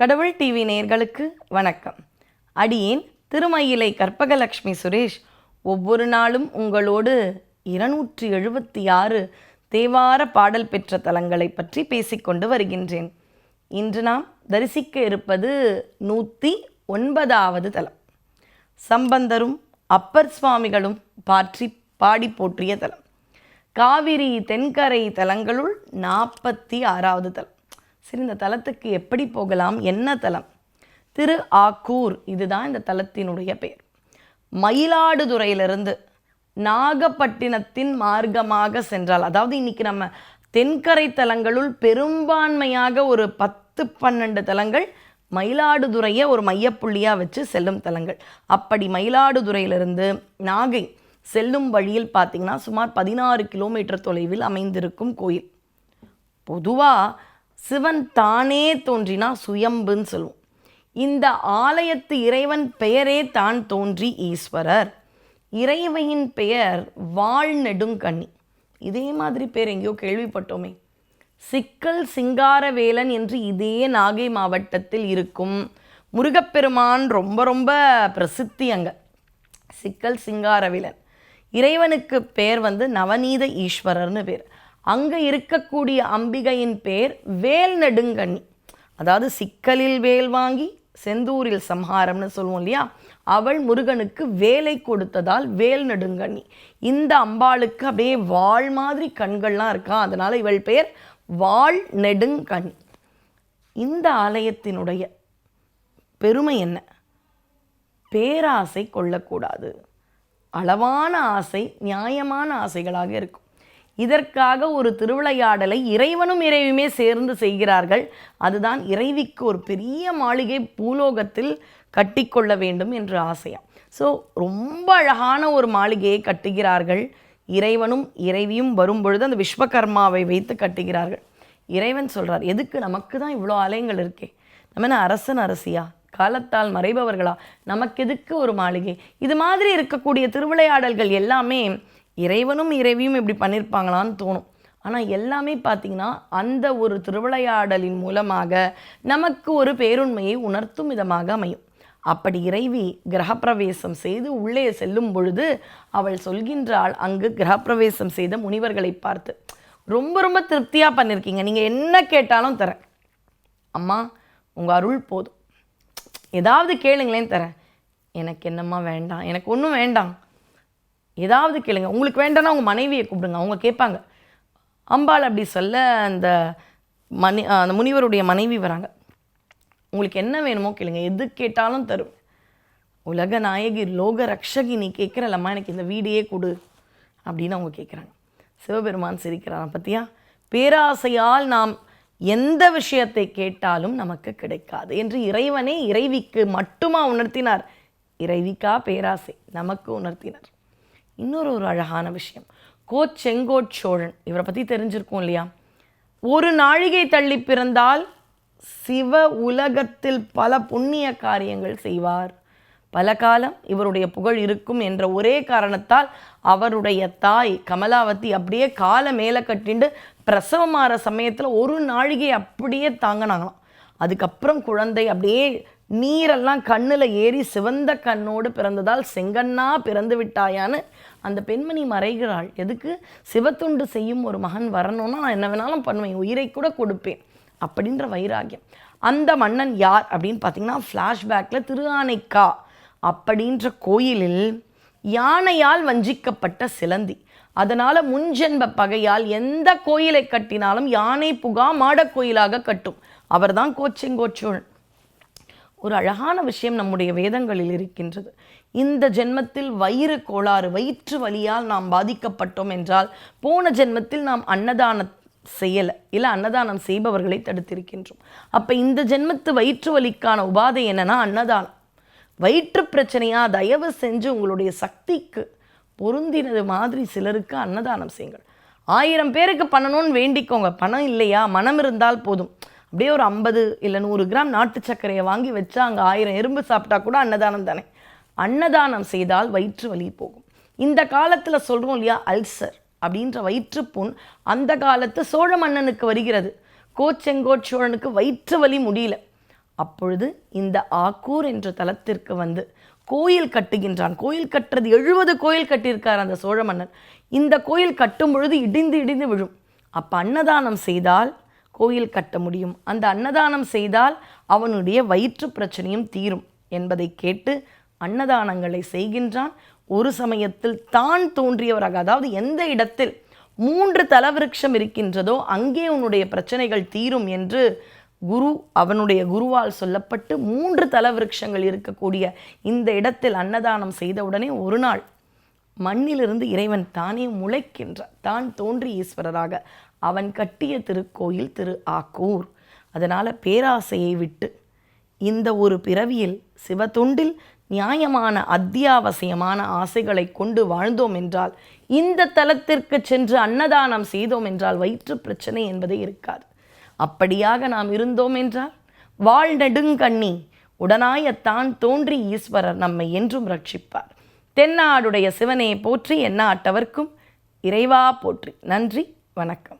கடவுள் டிவி நேர்களுக்கு வணக்கம். அடியேன் திருமயிலை கற்பகலக்ஷ்மி சுரேஷ் ஒவ்வொரு நாளும் உங்களோடு இருநூற்றி எழுபத்தி ஆறு தேவார பாடல் பெற்ற தலங்களை பற்றி பேசிக்கொண்டு வருகின்றேன். இன்று நாம் தரிசிக்க இருப்பது நூற்றி ஒன்பதாவது தலம். சம்பந்தரும் அப்பர் சுவாமிகளும் பாற்றி பாடி போற்றிய தலம். காவிரி தென்கரை தலங்களுள் நாற்பத்தி ஆறாவது தலம். சரி இந்த தலத்துக்கு எப்படி போகலாம்? என்ன தலம் திரு ஆக்கூர் இதுதான் இந்த தலத்தினுடைய பெயர். மயிலாடுதுறையிலிருந்து நாகப்பட்டினத்தின் மார்க்கமாக சென்றால் அதாவது இன்னைக்கு நம்ம தென்கரை தலங்களுள் பெரும்பான்மையாக ஒரு பத்து பன்னெண்டு தலங்கள் மயிலாடுதுறையை ஒரு மையப்புள்ளியாக வச்சு செல்லும் தலங்கள். அப்படி மயிலாடுதுறையிலிருந்து நாகை செல்லும் வழியில் பார்த்தீங்கன்னா சுமார் பதினாறு கிலோமீட்டர் தொலைவில் அமைந்திருக்கும் கோயில். பொதுவாக சிவன் தானே தோன்றினா சுயம்புன்னு சொல்லுவோம். இந்த ஆலயத்து இறைவன் பெயரே தான் தோன்றி ஈஸ்வரர். இறைவையின் பெயர் வாழ் நெடுங்கண்ணி இதே மாதிரி பேர் எங்கேயோ கேள்விப்பட்டோமே. சிக்கல் சிங்காரவேலன் என்று இதே நாகை மாவட்டத்தில் இருக்கும் முருகப்பெருமான் ரொம்ப ரொம்ப பிரசித்தி அங்கே. சிக்கல் சிங்காரவேலன். இறைவனுக்கு பேர் வந்து நவநீத ஈஸ்வரர்னு பேர். அங்கே இருக்கக்கூடிய அம்பிகையின் பேர் வேல் நெடுங்கண்ணி அதாவது சிக்கலில் வேல் வாங்கி செந்தூரில் சம்ஹாரம்னு சொல்லுவோம் இல்லையா? அவள் முருகனுக்கு வேலை கொடுத்ததால் வேல் நெடுங்கண்ணி இந்த அம்பாளுக்கு அப்படியே வாள் மாதிரி கண்கள்லாம் இருக்கா? அதனால் இவள் பெயர் வாள் நெடுங்கண்ணி இந்த ஆலயத்தினுடைய பெருமை என்ன? பேராசை கொள்ளக்கூடாது. அளவான ஆசை நியாயமான ஆசைகளாக இருக்கும். இதற்காக ஒரு திருவிளையாடலை இறைவனும் இறைவியுமே சேர்ந்து செய்கிறார்கள். அதுதான் இறைவிக்கு ஒரு பெரிய மாளிகை பூலோகத்தில் கட்டிக்கொள்ள வேண்டும் என்று ஆசையா? ஸோ ரொம்ப அழகான ஒரு மாளிகையை கட்டுகிறார்கள். இறைவனும் இறைவியும் வரும்பொழுது அந்த விஸ்வகர்மாவை வைத்து கட்டுகிறார்கள். இறைவன் சொல்கிறார் எதுக்கு? நமக்கு தான் இவ்வளோ ஆலயங்கள் இருக்கே. நம்ம என்ன அரசன் அரசியா? காலத்தால் மறைபவர்களா? நமக்கு எதுக்கு ஒரு மாளிகை? இது மாதிரி இருக்கக்கூடிய திருவிளையாடல்கள் எல்லாமே இறைவனும் இறைவியும் இப்படி பண்ணியிருப்பாங்களான்னு தோணும். ஆனால் எல்லாமே பார்த்திங்கன்னா அந்த ஒரு திருவிளையாடலின் மூலமாக நமக்கு ஒரு பேருண்மையை உணர்த்தும் விதமாக அமையும். அப்படி இறைவி கிரகப்பிரவேசம் செய்து உள்ளே செல்லும் பொழுது அவள் சொல்கின்றாள் அங்கு கிரகப்பிரவேசம் செய்த முனிவர்களை பார்த்து. ரொம்ப ரொம்ப திருப்தியாக பண்ணியிருக்கீங்க நீங்கள் என்ன கேட்டாலும் தரேன். அம்மா உங்கள் அருள் போதும். ஏதாவது கேளுங்களேன் தரேன். எனக்கு என்னம்மா வேண்டாம்? எனக்கு ஒன்றும் வேண்டாம். ஏதாவது கேளுங்க. உங்களுக்கு வேண்டாம்னா உங்கள் மனைவியை கூப்பிடுங்க. அவங்க கேட்பாங்க. அம்பாள் அப்படி சொல்ல அந்த மணி அந்த முனிவருடைய மனைவி வராங்க. உங்களுக்கு என்ன வேணுமோ கேளுங்க. எது கேட்டாலும் தரும். உலக நாயகி லோக ரக்ஷகி நீ கேட்குறலம்மா எனக்கு இந்த வீடியே கொடு அப்படின்னு அவங்க கேட்குறாங்க. சிவபெருமான் சிரிக்கிறான் பார்த்தியா பேராசையால் நாம் எந்த விஷயத்தை கேட்டாலும் நமக்கு கிடைக்காது என்று இறைவனே இறைவிக்கு மட்டுமா உணர்த்தினார். இறைவிக்கா பேராசை நமக்கு உணர்த்தினார். இன்னொரு ஒரு அழகான விஷயம். கோச்செங்கோட் சோழன் இவரை பற்றி தெரிஞ்சிருக்கோம் இல்லையா? ஒரு நாழிகை தள்ளி பிறந்தால் சிவ உலகத்தில் பல புண்ணிய காரியங்கள் செய்வார். பல காலம் இவருடைய புகழ் இருக்கும் என்ற ஒரே காரணத்தால் அவருடைய தாய் கமலாவதி அப்படியே காலை மேலே கட்டிண்டு பிரசவமாகிற சமயத்தில் ஒரு நாழிகை அப்படியே தாங்கினாங்களாம். அதுக்கப்புறம் குழந்தை அப்படியே நீரெல்லாம் கண்ணில் ஏறி சிவந்த கண்ணோடு பிறந்ததால் செங்கண்ணா பிறந்து விட்டாயான்னு அந்த பெண்மணி மறைகிறாள். எதுக்கு? சிவத்துண்டு செய்யும் ஒரு மகன் வரணும்னா நான் என்ன வேணாலும் பண்ணுவேன். உயிரை கூட கொடுப்பேன். அப்படின்ற வைராகியம். அந்த மன்னன் யார் அப்படின்னு பார்த்தீங்கன்னா ஃப்ளாஷ்பேக்கில் திருஆனைக்கா அப்படின்ற கோயிலில் யானையால் வஞ்சிக்கப்பட்ட சிலந்தி. அதனால் முன்ஜென்ப பகையால் எந்த கோயிலை கட்டினாலும் யானை புகா மாடக் கோயிலாக கட்டும். அவர்தான் கோச்செங்கோச்சோழன். ஒரு அழகான விஷயம் நம்முடைய வேதங்களில் இருக்கின்றது. இந்த ஜென்மத்தில் வயிறு கோளாறு வயிற்று வலியால் நாம் பாதிக்கப்பட்டோம் என்றால் போன ஜென்மத்தில் நாம் அன்னதானம் செய்யலை இல்லை அன்னதானம் செய்பவர்களை தடுத்திருக்கின்றோம். அப்போ இந்த ஜென்மத்து வயிற்று வலிக்கான உபாதை என்னன்னா அன்னதானம். வயிற்று பிரச்சனையாக தயவு செஞ்சு உங்களுடைய சக்திக்கு பொருந்தினது மாதிரி சிலருக்கு அன்னதானம் செய்யுங்கள். ஆயிரம் பேருக்கு பண்ணணும்னு வேண்டிக்கோங்க. பணம் இல்லையா? மனம் இருந்தால் போதும். அப்படியே ஒரு ஐம்பது இல்லை நூறு கிராம் நாட்டு சர்க்கரையை வாங்கி வச்சா அங்கே ஆயிரம் எறும்பு சாப்பிட்டா கூட அன்னதானம் தானே? அன்னதானம் செய்தால் வயிற்று வலி போகும். இந்த காலத்தில் சொல்கிறோம் இல்லையா அல்சர் அப்படின்ற வயிற்றுப்புண் அந்த காலத்து சோழ மன்னனுக்கு வருகிறது. கோச்செங்கோட் சோழனுக்கு வயிற்று வலி முடியல. அப்பொழுது இந்த ஆக்கூர் என்ற தலத்திற்கு வந்து கோயில் கட்டுகின்றான். கோயில் கட்டுறது எழுபது கோயில் கட்டியிருக்கார் அந்த சோழ மன்னன். இந்த கோயில் கட்டும் பொழுது இடிந்து இடிந்து விழும். அப்போ அன்னதானம் செய்தால் கோயில் கட்ட முடியும். அந்த அன்னதானம் செய்தால் அவனுடைய வயிற்று பிரச்சனையும் தீரும் என்பதை கேட்டு அன்னதானங்களை செய்கின்றான். ஒரு சமயத்தில் தான் தோன்றியவராக அதாவது எந்த இடத்தில் மூன்று தலவிருட்சம் இருக்கின்றதோ அங்கே உன்னுடைய பிரச்சனைகள் தீரும் என்று குரு அவனுடைய குருவால் சொல்லப்பட்டு மூன்று தலவிருட்சங்கள் இருக்கக்கூடிய இந்த இடத்தில் அன்னதானம் செய்தவுடனே ஒரு நாள் மண்ணிலிருந்து இறைவன் தானே முளைக்கின்றார். தான் தோன்றி ஈஸ்வரராக. அவன் கட்டிய திருக்கோயில் திரு ஆக்கூர். அதனால் பேராசையை விட்டு இந்த ஒரு பிறவியில் சிவத்தொண்டில் நியாயமான அத்தியாவசியமான ஆசைகளை கொண்டு வாழ்ந்தோம் என்றால் இந்த தலத்திற்கு சென்று அன்னதானம் செய்தோம் என்றால் வயிற்று பிரச்சனை என்பதே இருக்காது. அப்படியாக நாம் இருந்தோம் என்றால் வாழ்நெடுங்கண்ணி உடனாயத்தான் தோன்றி ஈஸ்வரர் நம்மை என்றும் ரட்சிப்பார். தென்னாடுடைய சிவனையை போற்றி எந்நாட்டவர்க்கும் இறைவா போற்றி. நன்றி வணக்கம்.